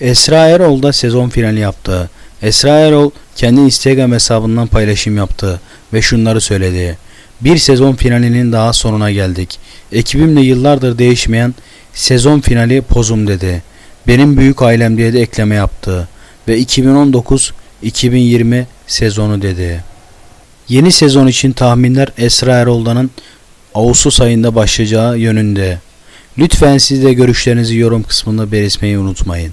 Esra Erol da sezon finali yaptı. Esra Erol kendi Instagram hesabından paylaşım yaptı ve şunları söyledi. Bir sezon finalinin daha sonuna geldik. Ekibimle yıllardır değişmeyen sezon finali pozum dedi. Benim büyük ailem diye de ekleme yaptı. Ve 2019-2020 sezonu dedi. Yeni sezon için tahminler Esra Erol'danın Ağustos ayında başlayacağı yönünde. Lütfen siz de görüşlerinizi yorum kısmında belirtmeyi unutmayın.